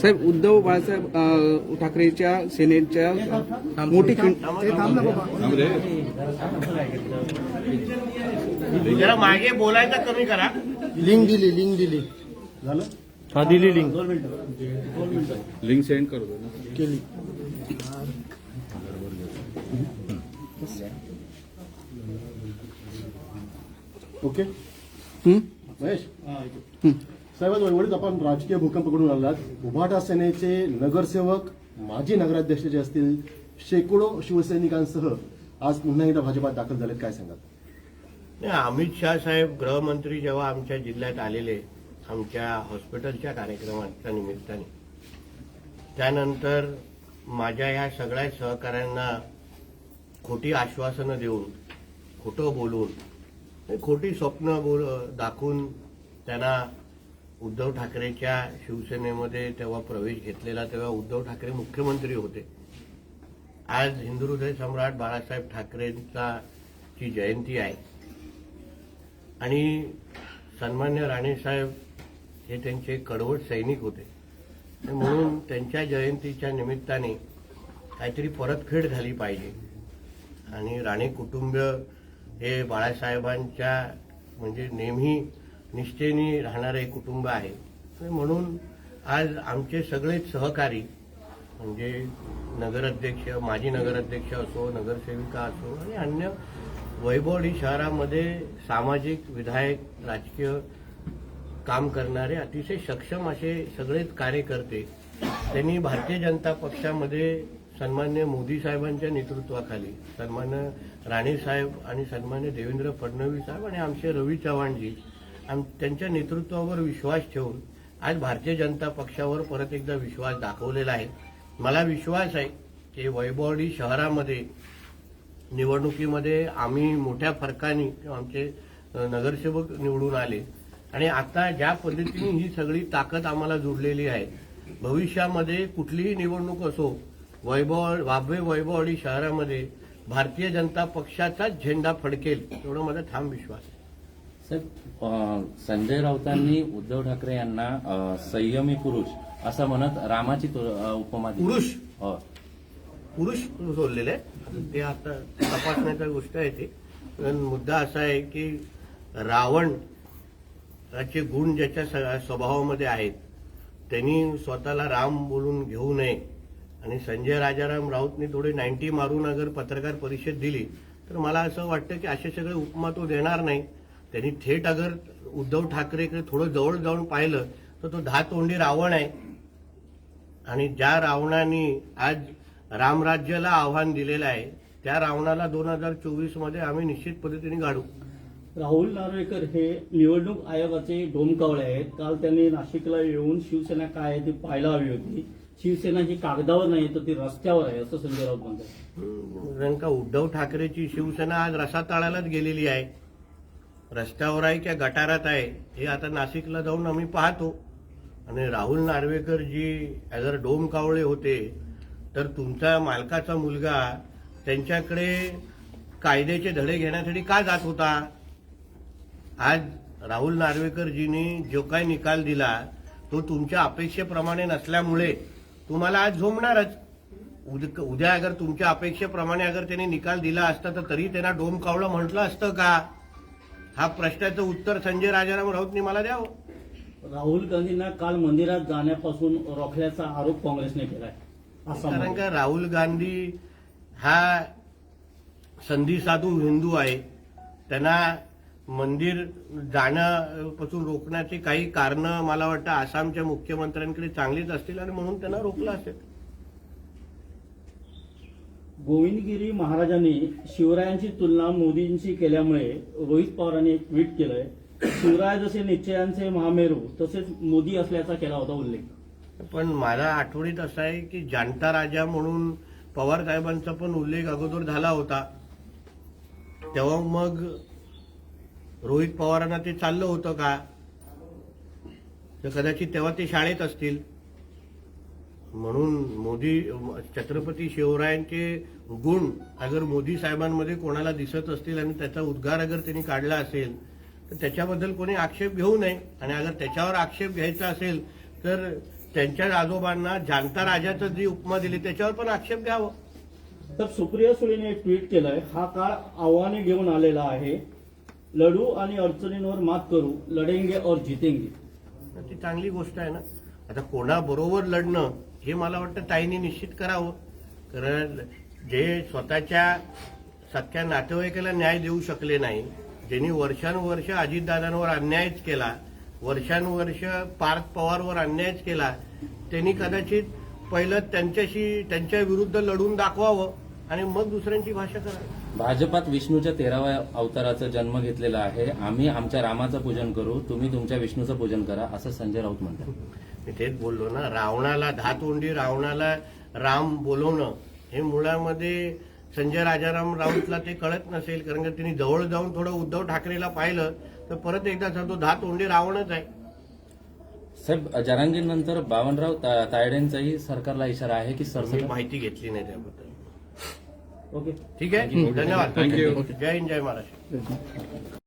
साहेब उद्धव बाळासाहेब ठाकरेच्या सेनेच्या मोठी जरा मागे बोलायचं कमी करा. लिंक दिली लिंक दिली. झालं? हा दिली लिंक. लिंक सेंड करू दे ना. केली. ओके? हं? महेश? साहेब आज आपण राजकीय भूकंप करून आलात उभाटा सेनेचे नगरसेवक माजी नगराध्यक्ष जे असतील शेकडो शिवसैनिकांसह आज पुन्हा एकदा भाजपात दाखल झालेत. काय सांगत नाही, अमित शहा साहेब गृहमंत्री जेव्हा आमच्या जिल्ह्यात आलेले आमच्या हॉस्पिटलच्या कार्यक्रमाच्या निमित्ताने. त्यानंतर माझ्या ह्या सगळ्या सहकाऱ्यांना खोटी आश्वासनं देऊन खोटं बोलून खोटी स्वप्न बोल दाखवून त्यांना उद्धव ठाकरेच्या शिवसेनेमध्ये तेव्हा प्रवेश घेतलेला तेव्हा उद्धव ठाकरे मुख्यमंत्री होते. आज हिंदू हृदय सम्राट बाळासाहेब ठाकरेंचा ची जयंती आहे. आणि सन्मान्य राणेसाहेब हे त्यांचे कडवट सैनिक होते. म्हणून त्यांच्या जयंतीच्या निमित्ताने काहीतरी परतफेड झाली पाहिजे. आणि राणे कुटुंब हे बाळासाहेबांच्या म्हणजे नेहमी निष्ठेने राहणारे कुटुंब आहे. म्हणून आज आमचे सगळेच सहकारी म्हणजे नगराध्यक्ष माजी नगराध्यक्ष असो नगरसेविका असो आणि अन्य वैभवडी शहरामध्ये सामाजिक विधायक राजकीय काम करणारे अतिशय सक्षम असे सगळेच कार्यकर्ते त्यांनी भारतीय जनता पक्षामध्ये सन्मान्य मोदी साहेबांच्या नेतृत्वाखाली सन्मान्य राणे साहेब आणि सन्मान्य देवेंद्र फडणवीस साहेब आणि आमचे रवी चव्हाणजी त्यांच्या नेतृत्वावर विश्वास ठेवून आज भारतीय जनता पक्षावर परत एकदा विश्वास दाखवलेला आहे. मला विश्वास आहे की वैभवडी शहरामध्ये निवडणुकीमध्ये आम्ही मोठ्या फरकाने आमचे नगरसेवक निवडून आले. आणि आता ज्या पद्धतीने ही सगळी ताकद आम्हाला जुडलेली आहे भविष्यामध्ये कुठलीही निवडणूक असो वैभव वाभे वैभववाडी शहरामध्ये भारतीय जनता पक्षाचाच झेंडा फडकेल एवढा माझा ठाम विश्वास आहे. साहेब संजय राऊतांनी उद्धव ठाकरे यांना संयमी पुरुष असं म्हणत रामाची उपमा पुरुष? हो. पुरुष सोडलेले ते आता तपासण्याच्या गोष्ट आहे ते. पण मुद्दा असा आहे की रावण चे गुण ज्याच्या स्वभावामध्ये आहेत त्यांनी स्वतःला राम बोलून घेऊ नये. आणि संजय राजाराम राऊतनी थोडे नाईन्टी मारून अगर पत्रकार परिषद दिली तर मला असं वाटतं की असे सगळे उपमा तो देणार नाही. त्यांनी थेट अगर उद्धव ठाकरेकडे थोडं जवळ जाऊन पाहिलं तर तो दहा तोंडी रावण आहे. आणि ज्या रावणाने आज रामराज्याला आव्हान दिलेलं आहे त्या रावणाला दोन हजार चोवीसमध्ये आम्ही निश्चित पद्धतीने गाडू. राहुल नार्वेकर हे निवडणूक आयोगाचे डोमकावळे आहेत. काल त्यांनी नाशिकला येऊन शिवसेना काय आहे ती पाहायला हवी होती. शिवसेना ही कागदावर नाही तर ती रस्त्यावर आहे असं संजय राऊत म्हणतात. कारण का उद्धव ठाकरेची शिवसेना आज रसातळालाच गेलेली आहे. रस्त्यावर आहे किंवा गटारात आहे हे आता नाशिकला जाऊन आम्ही पाहतो. आणि राहुल नार्वेकर जी अगर डोम कावळे होते तर तुमचा मालकाचा मुलगा त्यांच्याकडे कायद्याचे धडे घेण्यासाठी का जात होता? आज राहुल नार्वेकरजींनी जो काय निकाल दिला तो तुमच्या अपेक्षेप्रमाणे नसल्यामुळे तुम्हाला आज झोमणारच उद- उद्या अगर तुमच्या अपेक्षेप्रमाणे अगर त्यांनी निकाल दिला असता तर तरी त्यांना डोम कावळं म्हटलं असतं का? हा प्रश्नाचं उत्तर संजय राजाराम राऊतनी मला द्यावं. राहुल गांधींना काल मंदिरात जाण्यापासून रोखल्याचा आरोप काँग्रेसने केलाय. असा कारण. का राहुल गांधी हा संधी साधू हिंदू आहे. त्यांना मंदिर जाण्यापासून रोखण्याची काही कारणं मला वाटतं आसामच्या मुख्यमंत्र्यांकडे चांगलीच असतील आणि म्हणून त्यांना रोखलं असेल. गोविंदगिरी महाराजांनी शिवरायांची तुलना मोदींशी केल्यामुळे रोहित पवारांनी एक ट्विट केलंय शिवराय जसे निश्चयांचे महामेरू तसेच मोदी असल्याचा केला होता उल्लेख. पण मला आठवणीत असं आहे की जाणता राजा म्हणून पवार साहेबांचा पण उल्लेख अगोदर झाला होता. तेव्हा मग रोहित पवारांना ते चाललं होतं का? तर कदाचित तेव्हा ते शाळेत असतील. म्हणून मोदी छत्रपती शिवरायांचे गुण अगर मोदी साहेबांमध्ये कोणाला दिसत असतील आणि त्याचा उद्गार अगर त्यांनी काढला असेल तर त्याच्याबद्दल कोणी आक्षेप घेऊ नये. आणि अगर त्याच्यावर आक्षेप घ्यायचा असेल तर त्यांच्या आजोबांना जाणता राजाचं जी उपमा दिली त्याच्यावर पण आक्षेप घ्यावं. तर सुप्रिया सुळेने एक ट्विट केलंय हा काळ आव्हाने घेऊन आलेला आहे. लढू आणि अडचणींवर मात करू लढेंगे और जितेंगे. ती चांगली गोष्ट आहे ना. आता कोणाबरोबर लढणं हे मला वाटतं ताईंनी निश्चित करावं. कारण जे स्वतःच्या सख्या नातेवाईकाला न्याय देऊ शकले नाही ज्यांनी वर्षानुवर्ष अजितदादांवर अन्यायच केला वर्षानुवर्ष पार्थ पवारवर अन्यायच केला त्यांनी कदाचित पहिलं त्यांच्याशी त्यांच्या विरुद्ध लढून दाखवावं आणि मग दुसऱ्यांची भाषा करावी. भाजपात विष्णूच्या तेराव्या अवताराचा जन्म घेतलेला आहे. आम्ही आमच्या रामाचं पूजन करू तुम्ही तुमच्या विष्णूचं पूजन करा असं संजय राऊत म्हणतात. मी तेच बोललो ना रावणाला धातोंडी रावणाला राम बोलवणं हे मुळामध्ये संजय राजाराम राऊतला ते कळत नसेल कारण का त्यांनी जवळ जाऊन थोडं उद्धव ठाकरेला पाहिलं तर परत एकदा सांगतो धातोंडी रावणच आहे. साहेब जरांगीनंतर बावनराव ता- तायडेंचाही सरकारला इशारा आहे की मी सरसकट माहिती घेतली नाही त्याबद्दल. ओके. ठीक आहे? धन्यवाद. जय हिंद जय महाराष्ट्र.